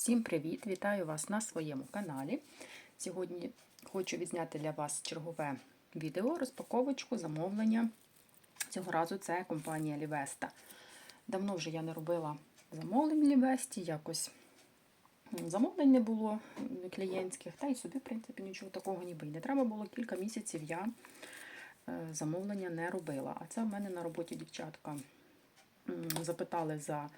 Всім привіт! Вітаю вас на своєму каналі. Сьогодні хочу відзняти для вас чергове відео розпаковочку замовлення. Цього разу це компанія Лівеста. Давно вже я не робила замовлень Лівесті, якось замовлень не було клієнтських, та й собі, в принципі, нічого такого ніби не треба було. Кілька місяців я е, замовлення не робила. А це в мене на роботі дівчатка запитали за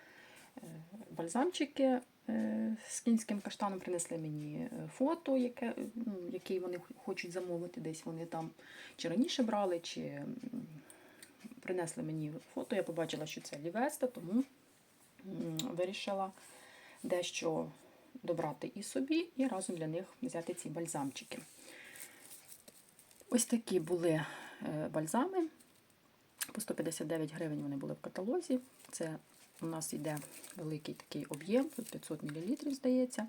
бальзамчики е, з кінським каштаном, принесли мені фото, яке, ну, який вони хочуть замовити. Десь вони там чи раніше брали, чи принесли мені фото. Я побачила, що це Лівеста, тому вирішила дещо добрати і собі, і разом для них взяти ці бальзамчики. Ось такі були бальзами. По 159 гривень вони були в каталозі. Це у нас йде великий такий об'єм, тут 500 мл, здається.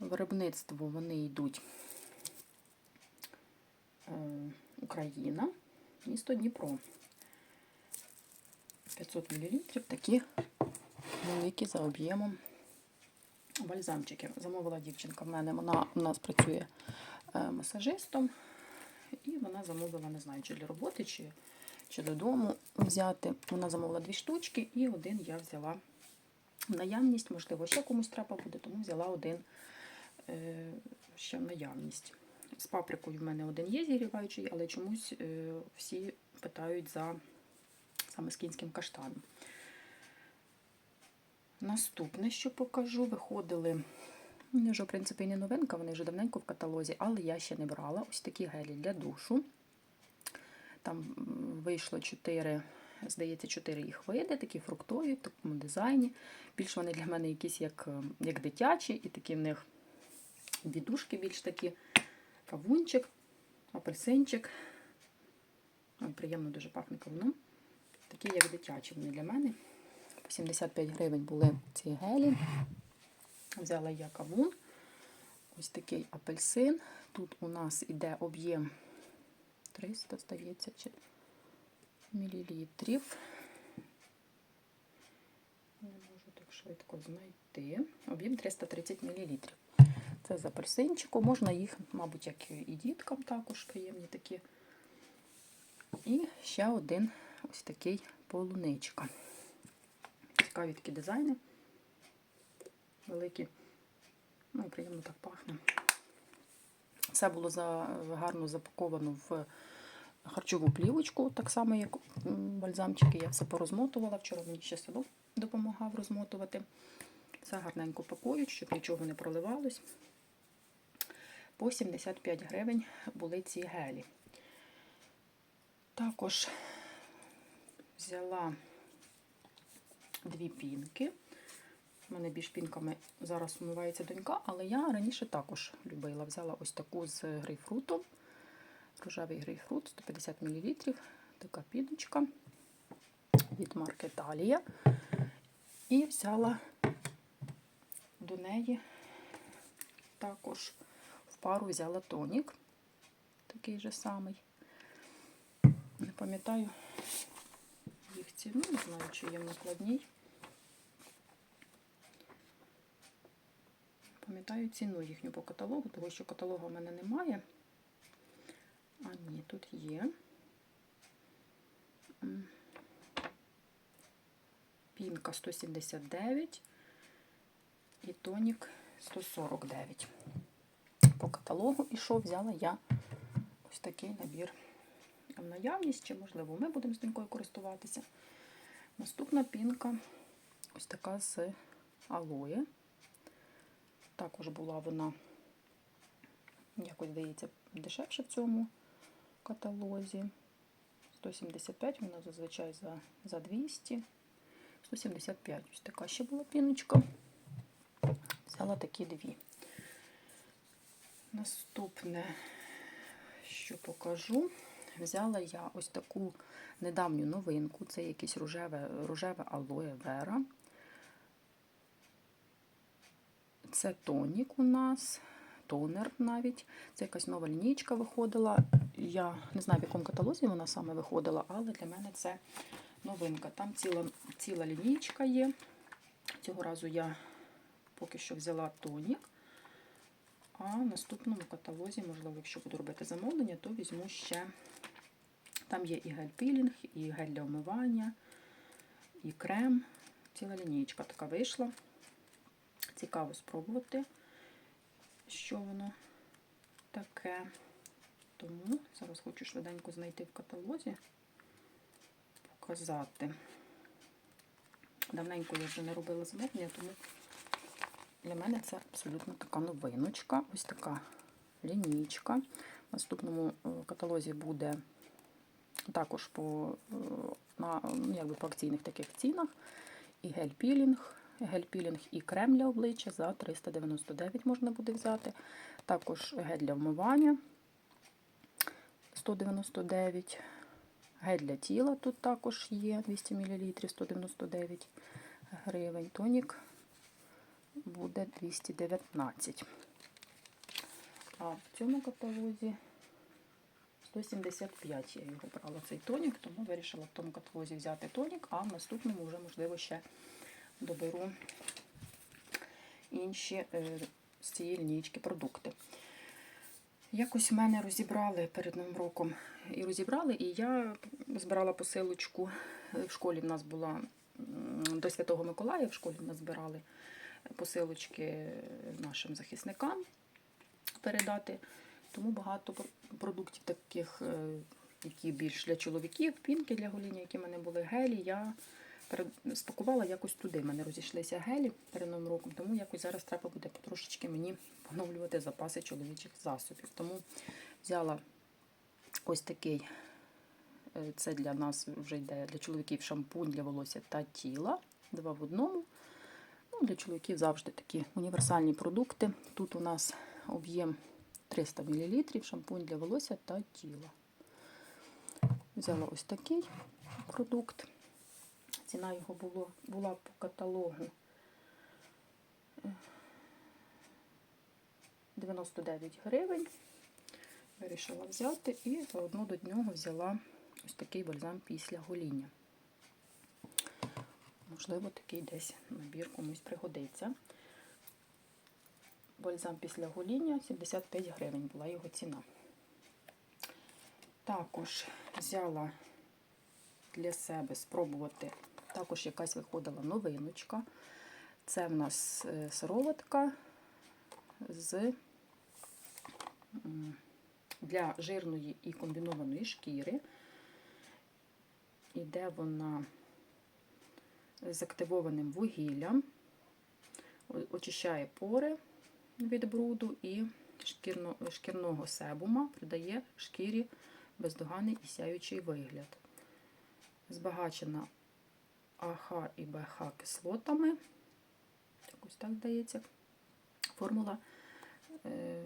Виробництво вони йдуть е, Україна, місто Дніпро. 500 мл, такі великі за об'ємом бальзамчики. Замовила дівчинка в мене, вона у нас працює масажистом, і вона замовила, не знаю, чи для роботи, чи чи додому взяти. Вона замовила дві штучки, і один я взяла в наявність. Можливо, ще комусь треба буде, тому взяла один е, ще в наявність. З паприкою в мене один є зігріваючий, але чомусь е, всі питають за саме з кінським каштаном. Наступне, що покажу, виходили. Вони вже, в принципі, не новинка, вони вже давненько в каталозі, але я ще не брала ось такі гелі для душу. Там вийшло 4, здається, 4 їх види, такі фруктові, в такому дизайні. Більш вони для мене якісь як як дитячі, і такі в них відушки більш такі, кавунчик, апельсинчик. Приємно дуже пахне кавуном. Такі, як дитячі вони для мене. По 75 гривень були ці гелі. Взяла я кавун. Ось такий апельсин. Тут у нас іде об'єм 300, здається, чи мілілітрів. Не можу так швидко знайти. Об'єм 330 мл. Це з апельсинчику. Можна їх, мабуть, як і діткам також приємні такі. І ще один ось такий полуничка. Цікаві такі дизайни. Великі. Ну і приємно так пахне. Все було за, гарно запаковано в харчову плівочку, так само, як бальзамчики. Я все порозмотувала. Вчора мені ще садок допомагав розмотувати. Все гарненько пакують, щоб нічого не проливалось. По 75 гривень були ці гелі. Також взяла дві пінки. У мене більш пінками зараз умивається донька, але я раніше також любила. Взяла ось таку з грейпфрутом. Рожевий грейпфрут, 150 мл. Така піночка від марки Талія. І взяла до неї також в пару взяла тонік, такий же самий. Не пам'ятаю їх ціну, не знаю, чи є в накладній. Пам'ятаю ціну їхню по каталогу, тому що каталогу в мене немає. Тут є. Пінка 179 і тонік 149. По каталогу і що взяла я ось такий набір в наявність, чи, можливо, ми будемо з донькою користуватися. Наступна пінка ось така з алоє. Також була вона, якось здається, дешевше в цьому каталозі. 175, вона зазвичай за за 200. 175. Ось така ще була піночка. Взяла такі дві. Наступне, що покажу, взяла я ось таку недавню новинку. Це якийсь рожеве, рожеве алоє вера. Це тонік у нас, тонер навіть. Це якась нова лінійка виходила. Я не знаю, в якому каталозі вона саме виходила, але для мене це новинка. Там ціла ціла лінійка є. Цього разу я поки що взяла тонік. А в наступному каталозі, можливо, якщо буду робити замовлення, то візьму ще. Там є і гель-пілінг, і гель для омивання, і крем. Ціла лінійка така вийшла. Цікаво спробувати, що воно таке. Тому зараз хочу швиденько знайти в каталозі, показати. Давненько я вже не робила замовлення, тому для мене це абсолютно така новиночка. Ось така лінійка. В наступному е, каталозі буде також по, е, на, ну, якби по акційних таких цінах. І гель-пілінг, гель-пілінг і крем для обличчя за 399 можна буде взяти. Також гель для вмивання 199. Гель для тіла тут також є 200 мл 199 гривень. Тонік буде 219. А в цьому каталозі 175 я його брала цей тонік, тому вирішила в тому каталозі взяти тонік, а в наступному вже, можливо, ще доберу інші е, з цієї лінійки продукти. Якось мене розібрали перед Новим роком і розібрали, і я збирала посилочку. В школі в нас була до Святого Миколая, в школі в нас збирали посилочки нашим захисникам передати. Тому багато продуктів таких, е, які більш для чоловіків, пінки для гоління, які в мене були гелі, я спакувала якось туди. В мене розійшлися гелі перед новим роком, тому якось зараз треба буде потрошечки мені поновлювати запаси чоловічих засобів. Тому взяла ось такий, е, це для нас вже йде для чоловіків шампунь для волосся та тіла. Два в одному. Ну, для чоловіків завжди такі універсальні продукти. Тут у нас об'єм 300 мл, шампунь для волосся та тіла. Взяла ось такий продукт. Ціна його було, була по каталогу е, 99 гривень. Вирішила взяти і заодно до нього взяла ось такий бальзам після гоління. Можливо, такий десь набір комусь пригодиться. Бальзам після гоління 75 гривень була його ціна. Також взяла для себе спробувати, також якась виходила новиночка. Це в нас е, сироватка з для жирної і комбінованої шкіри. Іде вона з активованим вугіллям, очищає пори від бруду і шкірно, шкірного себума, придає шкірі бездоганний і сяючий вигляд. Збагачена АХ і БХ кислотами. Так ось так здається. Формула е,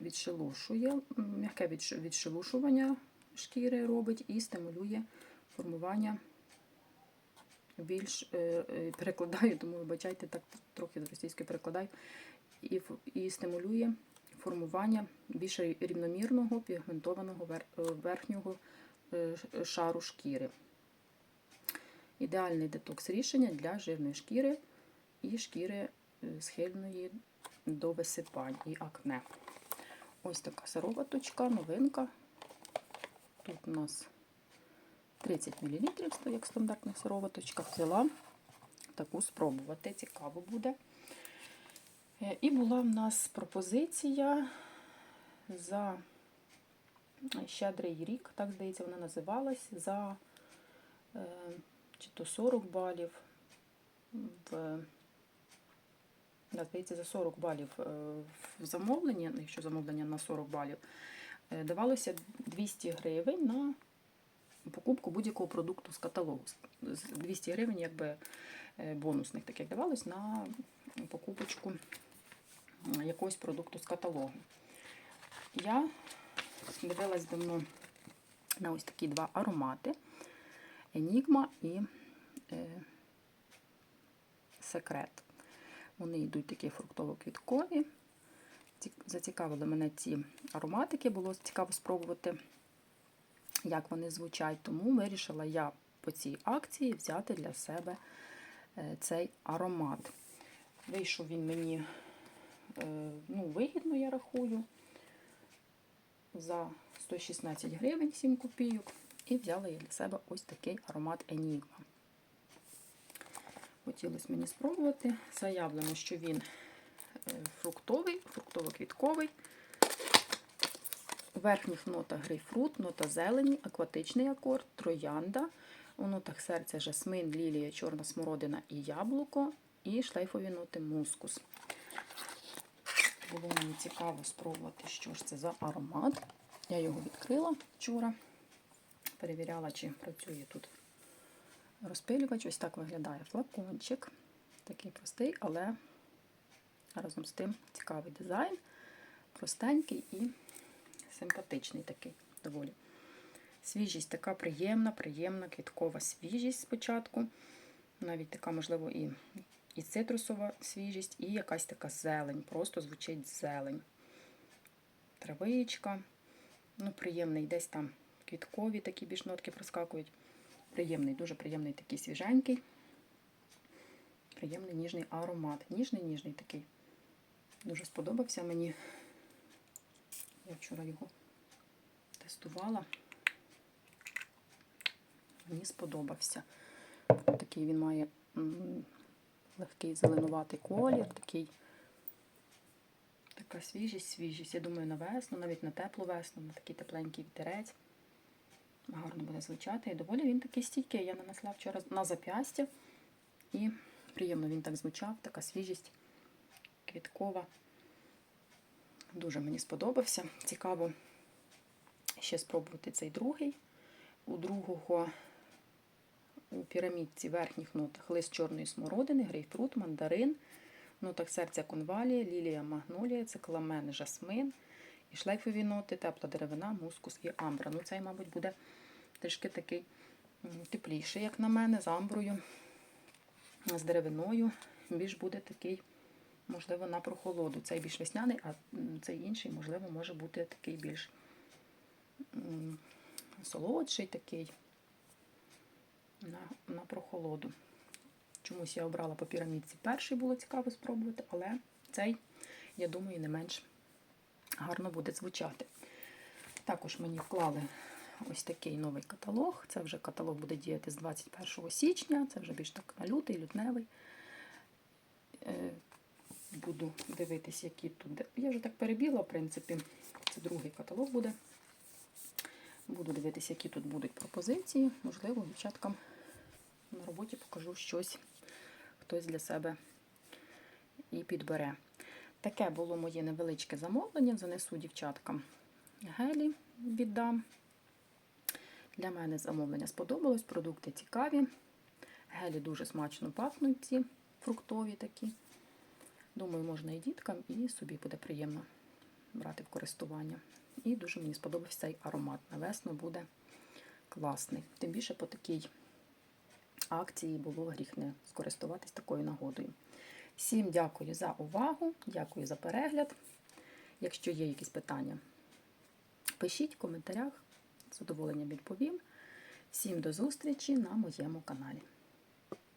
відшелушує, м'яке відш- відшелушування шкіри робить і стимулює формування більш е, е, перекладаю, тому вибачайте, так трохи з російської перекладаю, і, і стимулює формування більш рівномірного пігментованого верхнього шару шкіри. Ідеальний детокс рішення для жирної шкіри і шкіри е, схильної до висипань і акне. Ось така сироваточка, новинка. Тут у нас 30 мл, як в стандартних сироваточках. Взяла таку спробувати, цікаво буде. Е, І була в нас пропозиція за щедрий рік, так здається, вона називалась, за е, чи то 40 балів. В, да, здається, за 40 балів е, в замовленні, якщо замовлення на 40 балів, е, давалося 200 гривень на покупку будь-якого продукту з каталогу. 200 гривень, якби е, бонусних таких давалось на покупочку якогось продукту з каталогу. Я дивилась давно на ось такі два аромати: Енігма і е, Секрет. Вони йдуть такі фруктово-квіткові. Зацікавили мене ці ароматики, було цікаво спробувати як вони звучать. Тому вирішила я по цій акції взяти для себе е, цей аромат. Вийшов він мені е, ну, вигідно, я рахую, за 116 гривень 7 копійок. І взяла я для себе ось такий аромат Enigma. Хотілося мені спробувати. Заявлено, що він е, фруктовий, фруктово-квітковий. Верхніх нотах грейпфрут, нота зелені, акватичний акорд, троянда. У нотах серця жасмин, лілія, чорна смородина і яблуко, і шлейфові ноти мускус. Було мені цікаво спробувати, що ж це за аромат. Я його відкрила вчора, перевіряла, чи працює тут розпилювач. Ось так виглядає флакончик. Такий простий, але разом з тим цікавий дизайн, простенький і симпатичний такий доволі. Свіжість така приємна, приємна, квіткова свіжість спочатку. Навіть така, можливо, і, і цитрусова свіжість, і якась така зелень. Просто звучить зелень. Травичка. Ну, приємний, десь там квіткові такі більш нотки проскакують. Приємний, дуже приємний такий свіженький. Приємний ніжний аромат. Ніжний, ніжний такий. Дуже сподобався мені. Я вчора його тестувала. Мені сподобався. Такий він має легкий зеленуватий колір, такий, така свіжість, свіжість. Я думаю, на весну, навіть на теплу весну, на такий тепленький вітерець. Гарно буде звучати. І доволі він такий стійкий. Я нанесла вчора на зап'ястя. І приємно він так звучав, така свіжість квіткова. Дуже мені сподобався. Цікаво ще спробувати цей другий. У другого у пірамідці верхніх нотах лист чорної смородини, грейпфрут, мандарин, нотах серця конвалія, лілія, магнолія, цикламен, жасмин і шлейфові ноти, тепла деревина, мускус і амбра. Ну, цей, мабуть, буде трішки такий тепліший, як на мене, з амброю, з деревиною. Більш буде такий, можливо, на прохолоду. Цей більш весняний, а цей інший, можливо, може бути такий більш солодший такий на, на прохолоду. Чомусь я обрала по пірамідці перший, було цікаво спробувати, але цей, я думаю, не менш гарно буде звучати. Також мені вклали ось такий новий каталог. Це вже каталог буде діяти з 21 січня, це вже більш так на лютий, лютневий. Е, Буду дивитись, які тут. Я вже так перебіла, в принципі, це другий каталог буде. Буду дивитися, які тут будуть пропозиції. Можливо, дівчаткам на роботі покажу щось, хтось для себе і підбере. Таке було моє невеличке замовлення. Занесу дівчаткам гелі віддам. Для мене замовлення сподобалось, продукти цікаві. Гелі дуже смачно пахнуть, ці фруктові такі. Думаю, можна і діткам, і собі буде приємно брати в користування. І дуже мені сподобався цей аромат. На весну буде класний. Тим більше по такій акції було гріх не скористуватись такою нагодою. Всім дякую за увагу, дякую за перегляд. Якщо є якісь питання, пишіть в коментарях, з задоволенням відповім. Всім до зустрічі на моєму каналі.